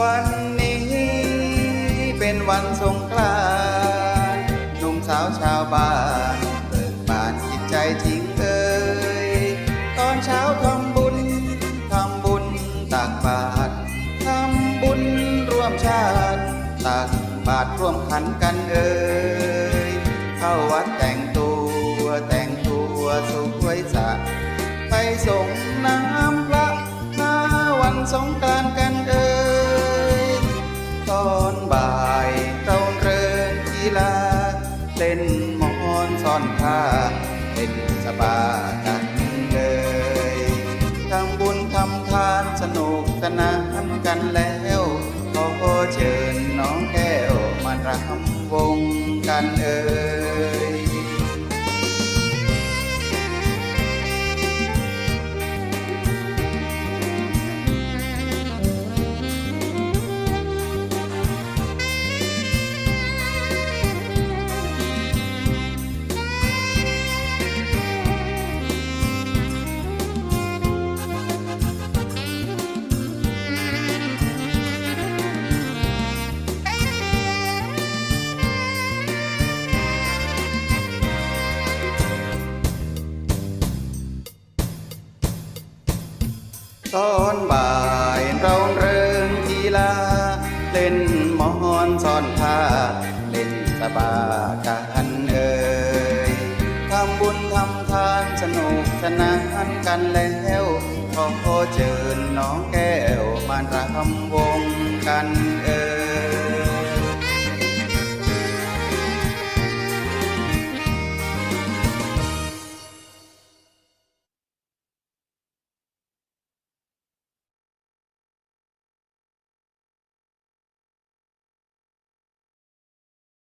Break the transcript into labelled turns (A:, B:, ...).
A: วันนี้ เป็นวันสงกรานต์หนุ่มสาวชาวบ้านเบิกบานจิตใจจริงเอ่ยตอนเช้าทำบุญทำบุญตักบาตรทำบุญร่วมชาติตักบาตรร่วมขันกันเอ่ยเข้าวัดแต่งตัวแต่งตัวสวยสะไปส่งน้ำพระหน้าวันสงกรานต์กัน เห็นสบากันเลยทำบุญทำทานสนุกสนานกันแล้วขอเชิญน้องแก้วมารำวงกันเอ่ย ตอนบ่ายเราเริงทีลา เล่นหมอนซ่อนผ้า เล่นสบากันเอ่ยทำบุญทำทานสนุกสนานกันแล้วขอเชิญน้องแก้วมารำวงกัน